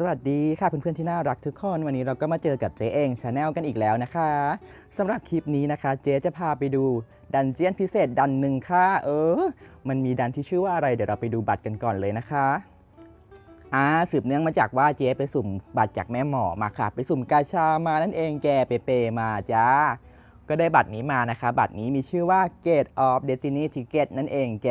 สวัสดีค่ะเพื่อนๆที่น่ารักทุกคนวันนี้เราก็มาเจอกับเจ๊เองชาแนลกันอีกแล้วนะคะสำหรับคลิปนี้นะคะเจ๊จะพาไปดูดันเจียนพิเศษดันหนึ่งค่ะ เออ มันมีดันที่ชื่อว่าอะไรเดี๋ยวเราไปดูบัตรกันก่อนเลยนะคะอ่าสืบเนื่องมาจากว่าเจ๊ไปสุ่มบัตรจากแม่หมอมาค่ะ ไปสุ่มกาชามานั่นเองแกเปเปมาจ้า ก็ได้บัตรนี้มานะคะ บัตรนี้มีชื่อว่า Gate of Destiny Ticket นั่นเองแก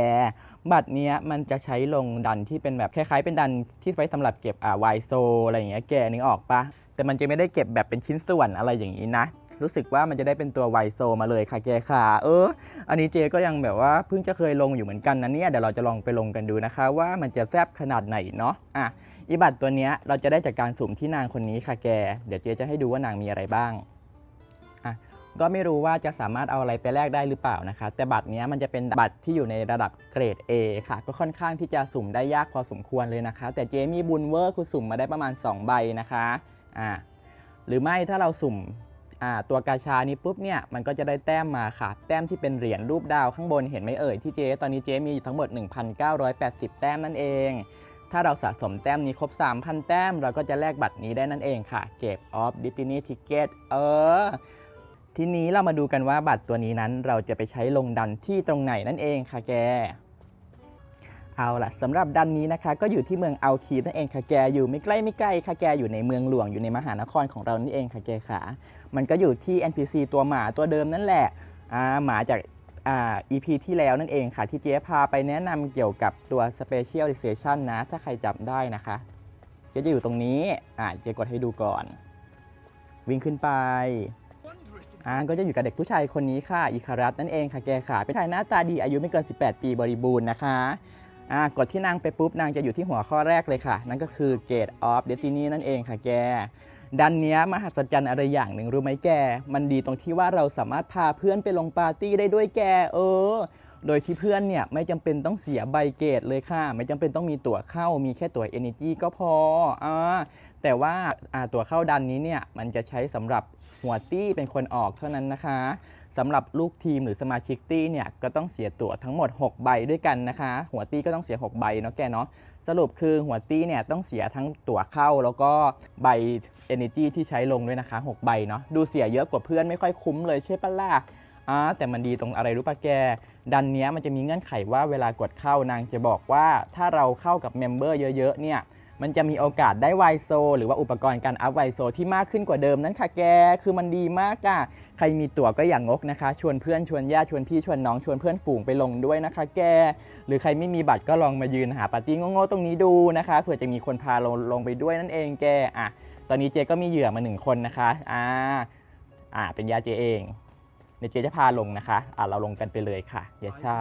บัตรเนี้ยมันจะใช้ลงดันที่เป็นแบบคล้ายๆ เป็นดันที่ไว้สำหรับเก็บอ่าไวโซอะไรอย่างเงี้ยแกนึกออกปะแต่มันจะไม่ได้เก็บแบบเป็นชิ้นส่วนอะไรอย่างนี้นะ รู้สึกว่ามันจะได้เป็นตัวไวโซมาเลยค่ะแกค่ะ เออ อันนี้เจก็ยังแบบว่าเพิ่งจะเคยลงอยู่เหมือนกันนะเนี่ยเดี๋ยวเราจะลองไปลงกันดูนะคะ ว่ามันจะแซบขนาดไหนเนาะอะอีบัตรตัวเนี้ยเราจะได้จากการสุ่มที่นางคนนี้ค่ะแก เดี๋ยวเจจะให้ดูว่านางมีอะไรบ้าง ก็ไม่รู้ว่าจะสามารถเอาอะไรไปแลกได้หรือเปล่านะคะ แต่บัตรนี้มันจะเป็นบัตรที่อยู่ในระดับเกรด A ค่ะ ก็ค่อนข้างที่จะสุ่มได้ยากพอสมควรเลยนะคะ แต่เจมี่บุญเวอร์คือสุ่มมาได้ประมาณ 2 ใบนะคะอ่าหรือไม่ถ้าเราสุ่มอ่าตัวกาชานี้ปุ๊บเนี่ยมันก็จะได้แต้มมาค่ะ แต้มที่เป็นเหรียญรูปดาวข้างบนเห็นไหมเอ่ยที่เจตอนนี้เจมีอยู่ทั้งหมด 1,980 แต้มนั่นเอง ถ้าเราสะสมแต้มนี้ครบ 3,000 แต้ม เราก็จะแลกบัตรนี้ได้นั่นเองค่ะ เก็บ off Disney Ticket เออ ทีนี้เรามาดูกันว่าบัตรตัวนี้นั้นเราจะไปใช้ลงดันที่ตรงไหนนั่นเองค่ะแก เอาล่ะสำหรับดันนี้นะคะ ก็อยู่ที่เมืองอัลคีนั่นเองค่ะแกอยู่ไม่ใกล้ไม่ไกลค่ะแกอยู่ในเมืองหลวงอยู่ในมหานครของเรานี่เองค่ะแกค่ะมันก็อยู่ที่ NPC ตัวหมาตัวเดิมนั่นแหละอ่าหมาจากอ่า EP ที่แล้วนั่นเองค่ะ ที่เจ๊พาไปแนะนำเกี่ยวกับตัว Specialization นะ ถ้าใครจำได้นะคะก็จะอยู่ตรงนี้อ่าเจ๊กดให้ดูก่อน วิ่งขึ้นไป อ่าก็จะอยู่กับเด็กผู้ชายคนนี้ค่ะอิคารัสนั่นเองค่ะแกค่ะเป็นชายหน้าตาดีอายุไม่เกิน 18 ปีบริบูรณ์นะคะอ่ากดที่นางไปปุ๊บนางจะอยู่ที่หัวข้อแรกเลยค่ะ นั่นก็คือ Gate of Destiny นั่นเองค่ะแกดันเนี้ยมหัศจรรย์อะไรอย่างหนึ่งรู้ไหมแก มันดีตรงที่ว่าเราสามารถพาเพื่อนไปลงปาร์ตี้ได้ด้วยแก เออ โดยที่เพื่อนเนี่ยไม่จำเป็นต้องเสียใบเกตเลยค่ะ ไม่จำเป็นต้องมีตั๋วเข้า มีแค่ตั๋ว Energy ก็พออ่าแต่ว่าอ่าตั๋วเข้าดันนี้เนี่ยมันจะใช้สำหรับ หัวตี้เป็นคนออกเท่านั้นนะคะสำหรับลูกทีมหรือสมาชิกตี้เนี่ยก็ต้องเสียตั๋วทั้งหมด 6 ใบด้วยกันนะคะ หัวตี้ก็ต้องเสีย 6 ใบเนาะแกเนาะสรุปคือหัวตี้เนี่ยต้องเสียทั้งตั๋วเข้าแล้วก็ใบ Energy ที่ใช้ลงด้วยนะคะ 6 ใบเนาะดูเสียเยอะกว่าเพื่อนไม่ค่อยคุ้มเลยใช่ปะล่ะอ่าแต่มันดีตรงอะไรรู้ปะแก ดันเนี้ยมันจะมีเงื่อนไขว่าเวลากดเข้านางจะบอกว่าถ้าเราเข้ากับเมมเบอร์เยอะๆเนี่ย มันจะมีโอกาสได้ไวโซหรือว่าอุปกรณ์การอัพไวโซที่มากขึ้นกว่าเดิมนั้นค่ะแก คือมันดีมากอะใครมีตั๋วก็อย่างงกนะคะ ชวนเพื่อนชวนญาติชวนพี่ชวนน้องชวนเพื่อนฝูงไปลงด้วยนะคะ แก หรือใครไม่มีบัตรก็ลองมายืนหาปาร์ตี้โง่ๆตรงนี้ดูนะคะเผื่อจะมีคนพาลงลงไปด้วยนั่นเองแกอะตอนนี้เจก็มีเหยื่อมาหนึ่งคนนะคะอ่าอ่าเป็นญาติเจเองเดี๋ยวเจจะพาลงนะคะอะเราลงกันไปเลยค่ะอย่าช้า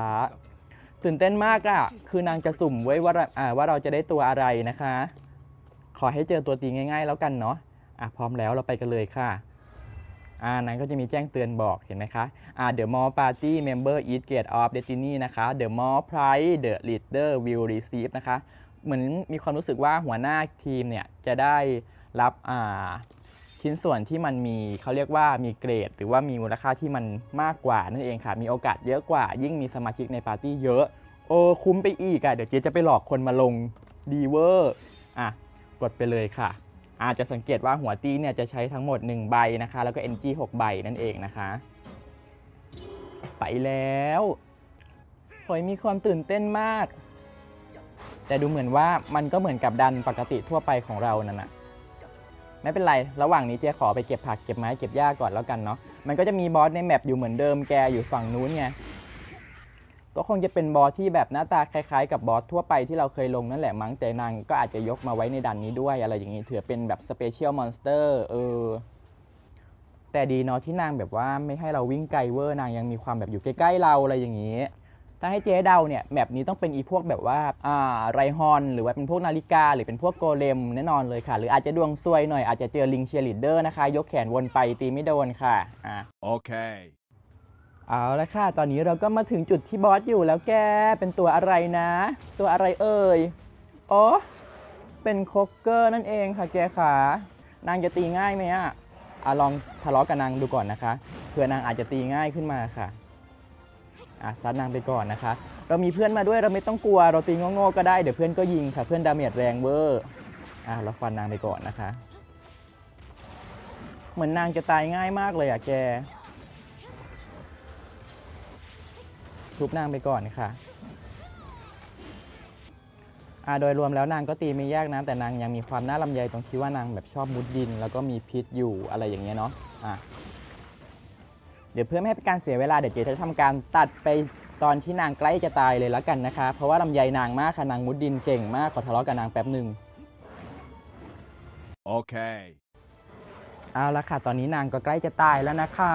ตื่นเต้นมากอะคือนางจะสุ่มไว้ว่าเราอ่าว่าเราจะได้ตัวอะไรนะคะ ขอให้เจอตัวตีง่าย ๆ แล้วกันเนาะอะพร้อมแล้วเราไปกันเลยค่ะอ่านางก็จะมีแจ้งเตือนบอกเห็นไหมคะอ่า The more party member eat gate of destiny นะคะ The more prize the leader will receive นะคะ เหมือนมีความรู้สึกว่าหัวหน้าทีมเนี่ยจะได้รับอ่า ชิ้นส่วนที่มันมีเขาเรียกว่ามีเกรด หรือว่ามีมูลค่าที่มันมากกว่านั่นเองค่ะ มีโอกาสเยอะกว่า ยิ่งมีสมาชิกในปาร์ตี้เยอะ โอ้คุ้มไปอีกอะเดี๋ยวเจ๊จะไปหลอกคนมาลงดีเวอร์อะกดไปเลยค่ะ อาจจะสังเกตว่าหัวตี้เนี่ยจะใช้ทั้งหมด 1 ใบนะคะ แล้วก็ NG 6 ใบนั่นเองนะคะ ไปแล้วโอยมีความตื่นเต้นมาก แต่ดูเหมือนว่ามันก็เหมือนกับดันปกติทั่วไปของเรานั่นนะ ไม่เป็นไร ระหว่างนี้เจ๊ขอไปเก็บผักเก็บไม้เก็บหญ้าก่อนแล้วกันเนาะ มันก็จะมีบอสในแมปอยู่เหมือนเดิมแกอยู่ฝั่งนู้นไง ก็คงจะเป็นบอสที่แบบหน้าตาคล้ายๆ กับบอสทั่วไปที่เราเคยลงนั่นแหละมั้งแต่นางก็อาจจะยกมาไว้ในดันนี้ด้วยอะไรอย่างนี้ถือเป็นแบบสเปเชียลมอนสเตอร์เออ แต่ดีเนาะที่นางแบบว่าไม่ให้เราวิ่งไกลเวอร์นางยังมีความแบบอยู่ใกล้ๆเราอะไรอย่างนี้ ถ้าให้เจ๊เดาเนี่ยแมปนี้ต้องเป็นอีพวกแบบว่าอ่าไรฮอน หรือว่าเป็นพวกนาฬิกา หรือเป็นพวกโกเลมแน่นอนเลยค่ะ หรืออาจจะดวงซวยหน่อยอาจจะเจอลิงเชียร์ลีดเดอร์นะคะ ยกแขนวนไปตีไม่โดนค่ะอ่า Okay. เอาละค่ะ ตอนนี้เราก็มาถึงจุดที่บอสอยู่แล้วแก เป็นตัวอะไรนะ ตัวอะไรเอ่ยอ๋อเป็นโคกเกอร์นั่นเองค่ะแกขานางจะตีง่ายไหมอะอะลองทะเลาะกับนางดูก่อนนะคะ เผื่อนางอาจจะตีง่ายขึ้นมาค่ะ อะซัดนางไปก่อนนะคะ เรามีเพื่อนมาด้วยเราไม่ต้องกลัว เราตีโง่ๆก็ได้ เดี๋ยวเพื่อนก็ยิงค่ะ เพื่อนดาเมจแรงเวอร์อะเราฟันนางไปก่อนนะคะ เหมือนนางจะตายง่ายมากเลยอะแก ทุบนางไปก่อนค่ะอ่าโดยรวมแล้วนางก็ตีไม่ยากนะ แต่นางยังมีความน่าลำใยตรงที่ว่านางแบบชอบมุดดิน แล้วก็มีพิษอยู่อะไรอย่างเงี้ยเนาะอะ เดี๋ยวเพื่อไม่ให้เป็นการเสียเวลาเดี๋ยวเจจะทำการตัดไปตอนที่นางใกล้จะตายเลยแล้วกันนะคะ เพราะว่าลำไยนางมากค่ะนางมุดดินเก่งมากขอทะเลาะกับนางแป๊บหนึ่ง Okay. เอาละค่ะ ตอนนี้นางก็ใกล้จะตายแล้วนะคะ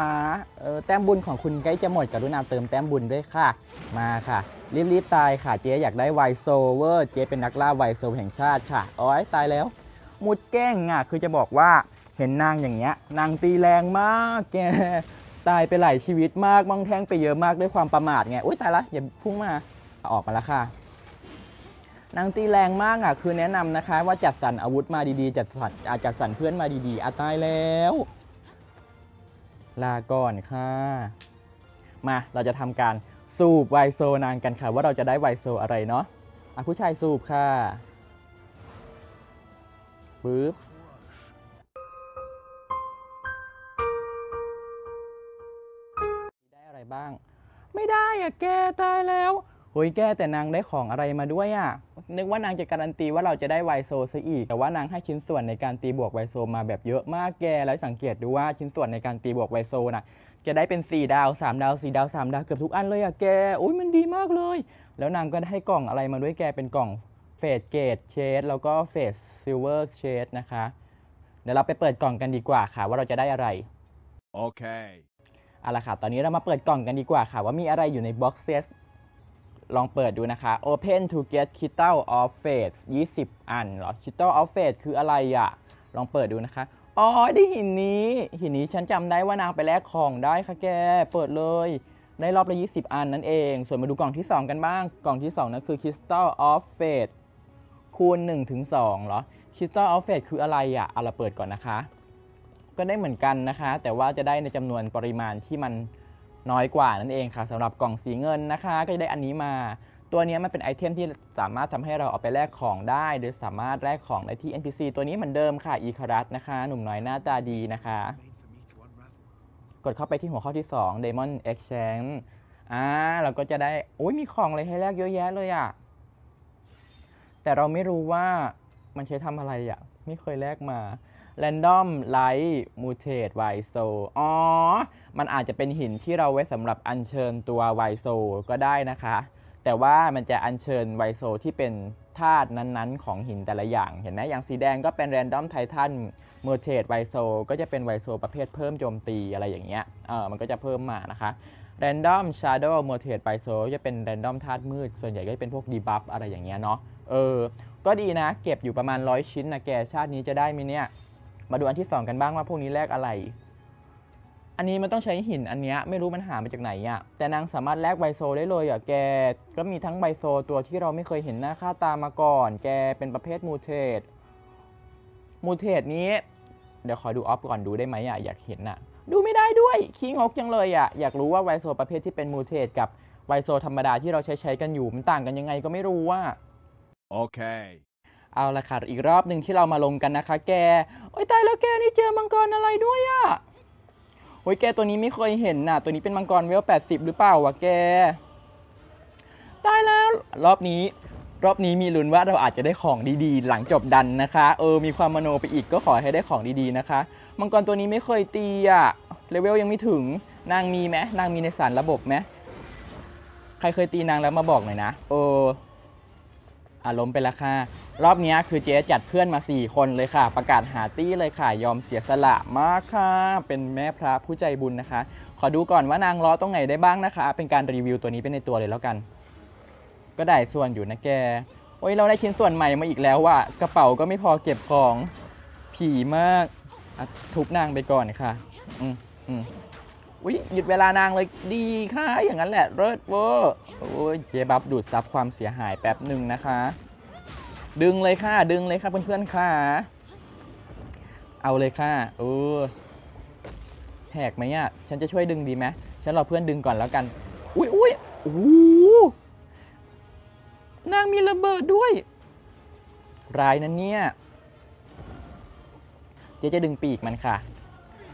เออแต้มบุญของคุณใกล้จะหมดกรุณาเติมแต้มบุญด้วยค่ะ มาค่ะ รีบๆตายค่ะ เจ๊อยากได้ไวโซเวอร์เจ๊เป็นนักล่าไวโซแห่งชาติค่ะโอ้ยตายแล้วมุดแกล้งอะคือจะบอกว่าเห็นนางอย่างเงี้ยนางตีแรงมากแก ตายไปหลายชีวิตมากมองแท่งไปเยอะมากด้วยความประมาทไงอุ้ยตายละอย่าพุ่งมาออกมาแล้วค่ะนางตีแรงมากอะคือแนะนำนะคะ ว่าจัดสรรอาวุธมาดีๆ จัดสรรอะจัดสรรเพื่อนมาดีๆอะตายแล้ว ลาก่อนค่ะ มาเราจะทำการสูบไวโซนางกันค่ะ ว่าเราจะได้ไวโซอะไรเนาะอะผู้ชายสูบค่ะปึ๊บ บ้าง ไม่ได้อะแกตายแล้วเฮ้ยแกแต่นางได้ของอะไรมาด้วยอะนึกว่านางจะการันตีว่าเราจะได้ไวโซซะอีก แต่ว่านางให้ชิ้นส่วนในการตีบวกไวโซมาแบบเยอะมากแกแล้วสังเกตดูว่าชิ้นส่วนในการตีบวกไวโซน่ะจะได้เป็น 4 ดาว 3 ดาว 4 ดาว 3 ดาวเกือบทุกอันเลยอะแกโอ้ยมันดีมากเลย แล้วนางก็ให้กล่องอะไรมาด้วยแกเป็นกล่องเฟสเกตเชดแล้วก็เฟสซิลเวอร์เชดนะคะ เดี๋ยวเราไปเปิดกล่องกันดีกว่าค่ะ ว่าเราจะได้อะไร Okay. เเอาละค่ะ ตอนนี้เรามาเปิดกล่องกันดีกว่าค่ะ ว่ามีอะไรอยู่ใน box set ลองเปิดดูนะคะ Open to get Crystal of Fate 20 อันเหรอ Crystal of Fate คืออะไรอะ่ะ ลองเปิดดูนะคะ อ๋อได้หินนี้ หินนี้ฉันจำได้ว่านางไปแลกของได้ค่ะแก เปิดเลย ได้รอบละ 20 อันนั่นเอง ส่วนมาดูกล่องที่ 2 กันบ้าง กล่องที่2นั่นคือ Crystal of Fate คูณ1ถึง2เหรอ Crystal of Fate คืออะไรอะ่ะ เอาเราเปิดก่อนนะคะ ก็ได้เหมือนกันนะคะ แต่ว่าจะได้ในจำนวนปริมาณที่มันน้อยกว่านั่นเองค่ะสำหรับกล่องสีเงินนะคะ ก็จะได้อันนี้มา ตัวนี้มันเป็นไอเทมที่สามารถทำให้เราเอาไปแลกของได้หรือสามารถแลกของได้ที่ NPC ตัวนี้เหมือนเดิมค่ะอีคารัสนะคะ หนุ่มน้อยหน้าตาดีนะคะ กดเข้าไปที่หัวข้อที่2 Demon Exchange อ่าเราก็จะได้โอ้ยมีของอะไรให้แลกเยอะแยะเลยอะแต่เราไม่รู้ว่ามันใช้ทำอะไรอะไม่เคยแลกมา Random Light Mutate w i s o อ๋อ มันอาจจะเป็นหินที่เราไว้สำหรับอัญเชิญตัว w i s o ก็ได้นะคะ แต่ว่ามันจะอัญเชิญ w i s o ที่เป็นธาตุนั้นๆ ของหินแต่ละอย่าง เห็นไหมอย่างสีแดงก็เป็น Random Titan Mutate w i s o ก็จะเป็น w i s o ประเภทเพิ่มโจมตีอะไรอย่างเงี้ย เออมันก็จะเพิ่มมานะคะ Random Shadow Mutate w i s o จะเป็น Random ธาตุมืด ส่วนใหญ่ก็จะเป็นพวก Debuff อะไรอย่างเงี้ยเนาะ เออ ก็ดีนะ เก็บอยู่ประมาณ 100 ชิ้นนะแกชาตินี้จะได้ไหมเนี่ย มาดูอันที่ 2 กันบ้างว่าพวกนี้แลกอะไร อันนี้มันต้องใช้หินอันนี้ไม่รู้มันหามาจากไหนอะ่ะแต่นางสามารถแลกไบโซได้เลยอะแก ก็มีทั้งไบโซตัวที่เราไม่เคยเห็นหน้าค่าตามาก่อน แกเป็นประเภทมูเทตมูเทตนี้ เดี๋ยวขอดูออฟก่อนดูได้ไหมอะอยากเห็นอะ ดูไม่ได้ด้วยขี้งกจังเลยอะอยากรู้ว่าไวโซประเภทที่เป็นมูเทตกับไวโซธรรมดาที่เราใช้ใช้กันอยู่มันต่างกันยังไงก็ไม่รู้ว่า Okay. เเอาละค่ะอีกรอบหนึ่งที่เรามาลงกันนะคะ แก โอ้ยตายแล้วแกนี่เจอมังกรอะไรด้วยอะ่ะโอ้ยแกตัวนี้ไม่เคยเห็นน่ะ ตัวนี้เป็นมังกรเวล80 หรือเปล่าวะแก ตายแล้วรอบนี้ รอบนี้มีลุ้นว่าเราอาจจะได้ของดีๆ หลังจบดันนะคะ เออ มีความมโนไปอีกก็ขอให้ได้ของดีๆนะคะ มังกรตัวนี้ไม่เคยตีอะเลเวลยังไม่ถึง นางมีไหมนางมีในสารระบบไหมใครเคยตีนางแล้วมาบอกหน่อยนะ เออ อารมณ์ไปล้วค่ะรอบนี้คือเจ๊จัดเพื่อนมา 4 คนเลยค่ะ ประกาศหาตี้เลยค่ะ ยอมเสียสละมากค่ะ เป็นแม่พระผู้ใจบุญนะคะ ขอดูก่อนว่านางล้อตรงไหนได้บ้างนะคะ เป็นการรีวิวตัวนี้เป็นในตัวเลยแล้วกัน ก็ได้ส่วนอยู่นะแก โอ้ยเราได้ชิ้นส่วนใหม่มาอีกแล้วว่ะกระเป๋าก็ไม่พอเก็บของผีมากทุบนางไปก่อนค่ะอืมอืมอุ้ยหยุดเวลานางเลยดีค่ะ อย่างนั้นแหละเลิศเวอร์โอ้ยเจ๊บับดูดซับความเสียหายแป๊บหนึ่งนะคะ ดึงเลยค่ะ ดึงเลยค่ะเพื่อนๆค่ะ เอาเลยค่ะเออแหกไหมอะฉันจะช่วยดึงดีไหมฉันรอเพื่อนดึงก่อนแล้วกัน อุ้ยอุ้ยโอ้นางมีระเบิดด้วย ร้ายนั้นเนี่ย เจ๊จะดึงปีกมันค่ะ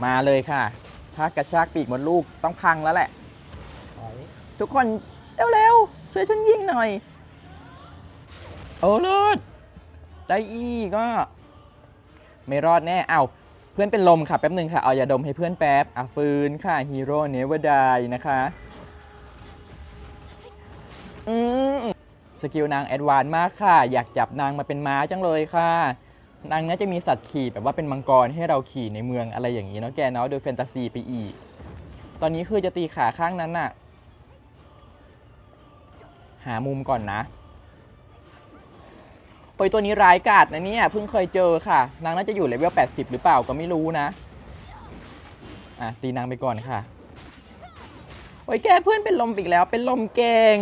มาเลยค่ะ ถ้ากระชากปีกมดลูกต้องพังแล้วแหละ ทุกคนเร็วๆช่วยฉันยิงหน่อย โอ้เลิศได้อีกก็ ไม่รอดแน่ เอาเพื่อนเป็นลมค่ะแป๊บหนึ่งค่ะ เอายาดมให้เพื่อนแป๊บอะฟืนค่ะฮีโร่เนเวอร์ไดนะคะอืมสกิลนางแอดวานมากค่ะ อยากจับนางมาเป็นม้าจังเลยค่ะนางน่าจะมีสัตว์ขี่แบบว่าเป็นมังกรให้เราขี่ในเมืองอะไรอย่างนี้เนาะแกเนาะโดยแฟนตาซีไปอีก ตอนนี้คือจะตีขาข้างนั้นน่ะ หามุมก่อนนะ โอ้ยตัวนี้ร้ายกาจนะเนี่ยเพิ่งเคยเจอค่ะ นางน่าจะอยู่เลเวล80 หรือเปล่าก็ไม่รู้นะ อะตีนางไปก่อนค่ะโอ้ยแกเพื่อนเป็นลมอีกแล้ว เป็นลมเก่ง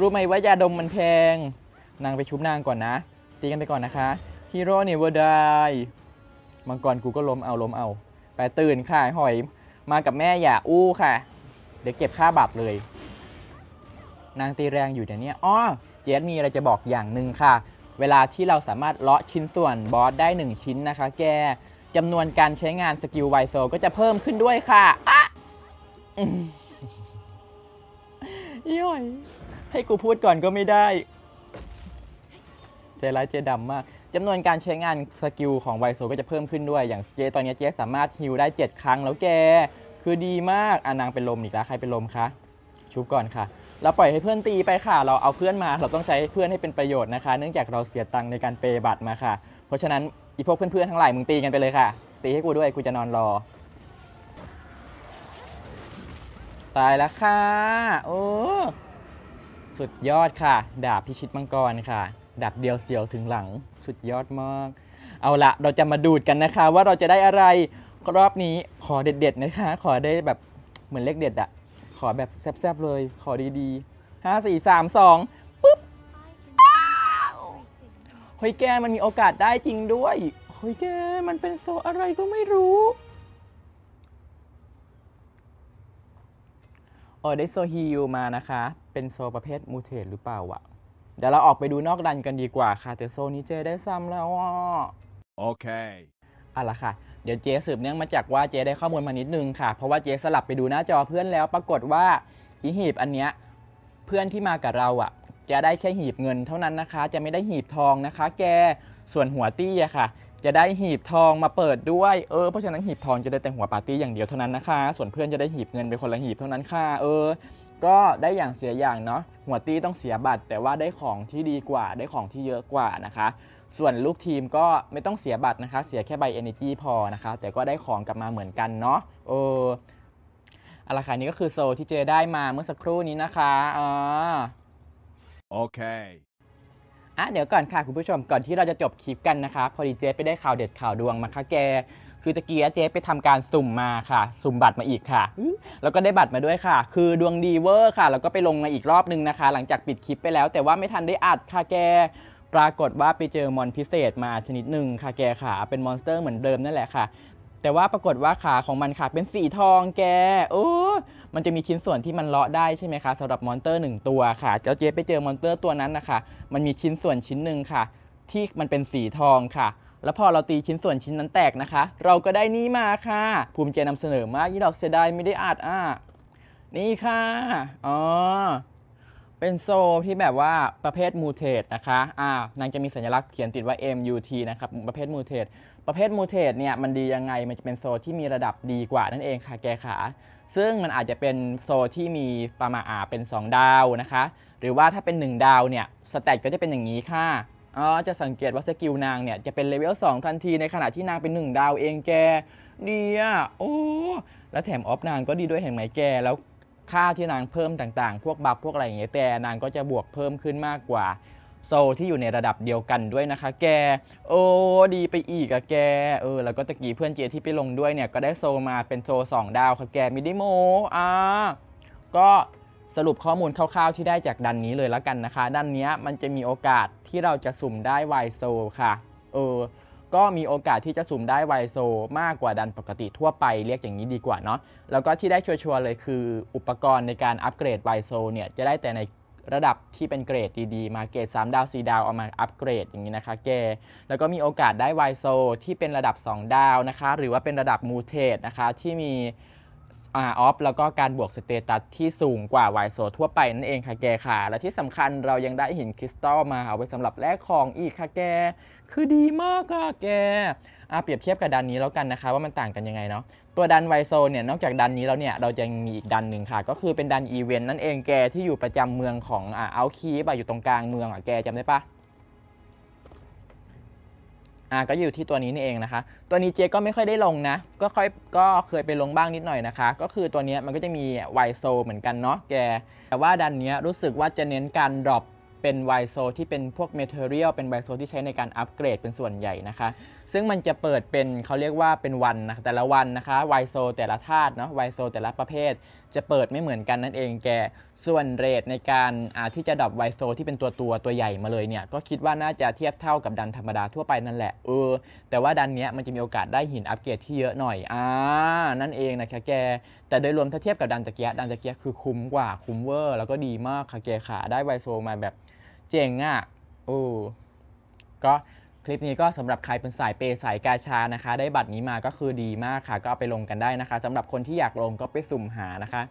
รู้ไหมว่ายาดมมันแพง นางไปชุบนางก่อนนะ ตีกันไปก่อนนะคะฮีโร่เนเวอร์ไดมังกรกูก็ล้มเอาล้มเอา ไปตื่นค่ะ หอย มากับแม่อย่าอู้ค่ะ เดี๋ยวเก็บค่าบัตรเลย นางตีแรงอยู่เดี๋ยวนี้อ้อเจสมีอะไรจะบอกอย่างหนึ่งค่ะ เวลาที่เราสามารถเลาะชิ้นส่วนบอสได้ 1 ชิ้นนะคะ แกจำนวนการใช้งานสกิลไวโซก็จะเพิ่มขึ้นด้วยค่ะอะย่อย ให้กูพูดก่อนก็ไม่ได้ ใจร้ายใจดำมากจำนวนการใช้งานสกิลของไวโซก็จะเพิ่มขึ้นด้วย อย่างเจตอนนี้เจสามารถฮิลได้ 7 ครั้งแล้วแก คือดีมาก อะนางเป็นลมอีกแล้ว ใครเป็นลมคะ ชุบก่อนค่ะ เราปล่อยให้เพื่อนตีไปค่ะ เราเอาเพื่อนมา เราต้องใช้เพื่อนให้เป็นประโยชน์นะคะ เนื่องจากเราเสียตังค์ในการเปย์บัตรมาค่ะ เพราะฉะนั้นอีพวกเพื่อนๆทั้งหลายมึงตีกันไปเลยค่ะ ตีให้กูด้วยกูจะนอนรอ ตายแล้วค่ะ โอ้สุดยอดค่ะ ดาบพิชิตมังกรค่ะ ดาบเดียวเสียวถึงหลัง สุดยอดมาก เอาละเราจะมาดูดกันนะคะ ว่าเราจะได้อะไรรอบนี้ขอเด็ดๆนะคะ ขอได้แบบเหมือนเลขเด็ดอะ ขอแบบแซ่บๆเลย ขอดีๆห้าสี่สามสองปุ๊บเฮ้ยแกมันมีโอกาสได้จริงด้วยเฮ้ยแกมันเป็นโซอะไรก็ไม่รู้เออได้โซฮียูมานะคะ เป็นโซประเภทมูเทตหรือเปล่าวะเดี๋ยวเราออกไปดูนอกดันกันดีกว่าค่ะ แต่โซนี้เจได้ซ้ำแล้วอะ Okay. เอาละค่ะ เดี๋ยวเจสืบเนื่องมาจากว่าเจได้ข้อมูลมานิดนึงค่ะ เพราะว่าเจสลับไปดูหน้าจอเพื่อนแล้ว ปรากฏว่าอีหีบอันเนี้ยเพื่อนที่มากับเราอะ จะได้แค่หีบเงินเท่านั้นนะคะ จะไม่ได้หีบทองนะคะ แกส่วนหัวตี้อะค่ะ จะได้หีบทองมาเปิดด้วยเออเพราะฉะนั้นหีบทองจะได้แต่หัวปาร์ตี้อย่างเดียวเท่านั้นนะคะ ส่วนเพื่อนจะได้หีบเงินเป็นคนละหีบเท่านั้นค่ะ เออ ก็ได้อย่างเสียอย่างเนาะหัวตี้ต้องเสียบัตร แต่ว่าได้ของที่ดีกว่าได้ของที่เยอะกว่านะคะ ส่วนลูกทีมก็ไม่ต้องเสียบัตรนะคะ เสียแค่ใบ Energy พอนะคะ แต่ก็ได้ของกลับมาเหมือนกันเนาะเออเอาละค่ะนี่ก็คือโซลที่เจได้มาเมื่อสักครู่นี้นะคะอ่า Okay. อะเดี๋ยวก่อนค่ะคุณผู้ชมก่อนที่เราจะจบคลิปกันนะคะ พอดีเจไปได้ข่าวเด็ดข่าวดวงมาค่ะแกคือตะกี้เจไปทำการสุ่มมาค่ะ สุ่มบัตรมาอีกค่ะ แล้วก็ได้บัตรมาด้วยค่ะ คือดวงดีเวอร์ค่ะ แล้วก็ไปลงมาอีกรอบนึงนะคะ หลังจากปิดคลิปไปแล้ว แต่ว่าไม่ทันได้อัดค่ะแก ปรากฏว่าไปเจอมอนพิเศษมาชนิดหนึ่งค่ะแกค่ะเป็นมอนสเตอร์เหมือนเดิมนั่นแหละค่ะ แต่ว่าปรากฏว่าขาของมันค่ะเป็นสีทองแกโอ้มันจะมีชิ้นส่วนที่มันเลาะได้ใช่ไหมคะสำหรับมอนเตอร์หนึ่งตัวค่ะเจ้าเจ๊ไปเจอมอนเตอร์ตัวนั้นนะคะมันมีชิ้นส่วนชิ้นหนึ่งค่ะ ที่มันเป็นสีทองค่ะ แล้วพอเราตีชิ้นส่วนชิ้นนั้นแตกนะคะ เราก็ได้นี่มาค่ะ ภูมิใจนำเสนอมากยี่ดอกเสียดายไม่ได้อัดอะนี่ค่ะอ๋อ เป็นโซที่แบบว่าประเภทมูเทตนะคะอ่านางจะมีสัญลักษณ์เขียนติดว่า MUT นะครับประเภทมูเทตประเภทมูเทตเนี่ยมันดียังไงมันจะเป็นโซที่มีระดับดีกว่านั่นเองค่ะแกขาซึ่งมันอาจจะเป็นโซที่มีประมาณอ่าเป็น 2 ดาวนะคะ หรือว่าถ้าเป็น 1 ดาวเนี่ยสแตทก็จะเป็นอย่างนี้ค่ะอ๋อจะสังเกตว่าสกิลนางเนี่ยจะเป็นเลเวล2ทันทีในขณะที่นางเป็น 1 ดาวเองแกดีอะโอ้แล้วแถมออฟนางก็ดีด้วยเห็นไหมแก แล้ว ค่าที่นางเพิ่มต่างๆ พวกบัฟพวกอะไรอย่างเงี้ยแต่นางก็จะบวกเพิ่มขึ้นมากกว่าโซลที่อยู่ในระดับเดียวกันด้วยนะคะ แก โอ้ดีไปอีกอะแก เออ แล้วก็ตะกี้เพื่อนเจที่ไปลงด้วยเนี่ย ก็ได้โซลมาเป็นโซลสองดาวค่ะแกมิด้โมอ่าก็สรุปข้อมูลคร่าวๆที่ได้จากดันนี้เลยแล้วกันนะคะ ดันเนี้ยมันจะมีโอกาสที่เราจะสุ่มได้ไวโซลค่ะ เออ ก็มีโอกาสที่จะสุ่มได้ไวโซมากกว่าดันปกติทั่วไปเรียกอย่างนี้ดีกว่าเนาะแล้วก็ที่ได้ชัวร์ๆเลยคือ อุปกรณ์ในการอัปเกรดไวโซเนี่ยจะได้แต่ในระดับที่เป็นเกรดดีๆ มาเกรด 3 ดาว 4 ดาวเอามาอัปเกรดอย่างนี้นะคะแก แล้วก็มีโอกาสได้ไวโซที่เป็นระดับ 2 ดาวนะคะ หรือว่าเป็นระดับมูเทสนะคะ ที่มีออฟแล้วก็การบวกสเตตัสที่สูงกว่าไวโซทั่วไปนั่นเองค่ะแกค่ะ และที่สำคัญเรายังได้หินคริสตัลมาเอาไว้สำหรับแลกของอีกค่ะแก คือดีมากอะแกอะเปรียบเทียบกับดันนี้แล้วกันนะคะว่ามันต่างกันยังไงเนาะตัวดันไวโซเนี่ยนอกจากดันนี้แล้วเนี่ยเราจะยังมีอีกดันหนึ่งค่ะ ก็คือเป็นดันอีเวนต์นั่นเองแกที่อยู่ประจำเมืองของอ่าเอาคีบอยู่ตรงกลางเมืองอะแกจำได้ปะอ่าก็อยู่ที่ตัวนี้นี่เองนะคะ ตัวนี้เจก็ไม่ค่อยได้ลงนะ ก็ค่อยก็เคยไปลงบ้างนิดหน่อยนะคะ ก็คือตัวนี้มันก็จะมีไวโซเหมือนกันเนาะแกแต่ว่าดันเนี้ยรู้สึกว่าจะเน้นการดรอป เป็นไวโซที่เป็นพวกเมเทอเรียลเป็นไวโซที่ใช้ในการอัปเกรดเป็นส่วนใหญ่นะคะ ซึ่งมันจะเปิดเป็นเขาเรียกว่าเป็นวันนะแต่ละวันนะคะไวโซแต่ละธาตุเนาะไวโซแต่ละประเภท จะเปิดไม่เหมือนกันนั่นเองแกส่วนเรทในการที่จะดรอปไวโซที่เป็นตัวตัวตัวใหญ่มาเลยเนี่ยก็คิดว่าน่าจะเทียบเท่ากับดันธรรมดาทั่วไปนั่นแหละเออแต่ว่าดันเนี้ยมันจะมีโอกาสได้หินอัปเกรดที่เยอะหน่อยอ่านั่นเองนะคะแก แต่โดยรวมถ้าเทียบกับดันตะเกียดันตะเกียคือคุ้มกว่าคุ้มเวอร์ แล้วก็ดีมากค่ะแกขาได้ไวโซมาแบบเจ๋งอะโอ้ก็ ลิปนี้ก็สำหรับใครเป็นสายเปย์สายกาชานะคะ ได้บัตรนี้มาก็คือดีมากค่ะ ก็เอาไปลงกันได้นะคะสำหรับคนที่อยากลงก็ไปสุ่มหานะคะ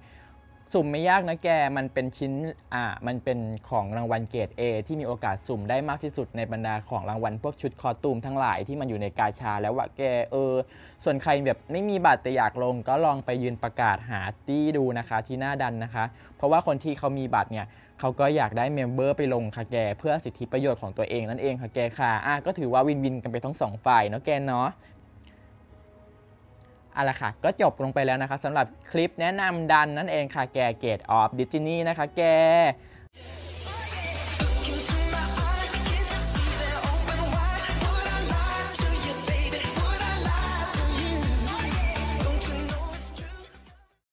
สุ่มไม่ยากนะแกมันเป็นชิ้นอ่ามันเป็นของรางวัลเกรด A ที่มีโอกาสสุ่มได้มากที่สุดในบรรดาของรางวัลพวกชุดคอตูมทั้งหลายที่มันอยู่ในกาชา แล้ววะแกเออ ส่วนใครแบบไม่มีบัตรแต่อยากลง ก็ลองไปยืนประกาศหาตี้ดูนะคะ ที่หน้าดันนะคะ เพราะว่าคนที่เขามีบัตรเนี่ย เขาก็อยากได้เมมเบอร์ไปลงค่ะแก เพื่อสิทธิประโยชน์ของตัวเองนั่นเองค่ะแกค่ะอะก็ถือว่าวินวินกันไปทั้งสองฝ่ายเนาะแกเนาะเอาละค่ะ ก็จบลงไปแล้วนะคะสำหรับคลิปแนะนำดันนั่นเองค่ะแกเกตออฟดิจินี่นะคะแก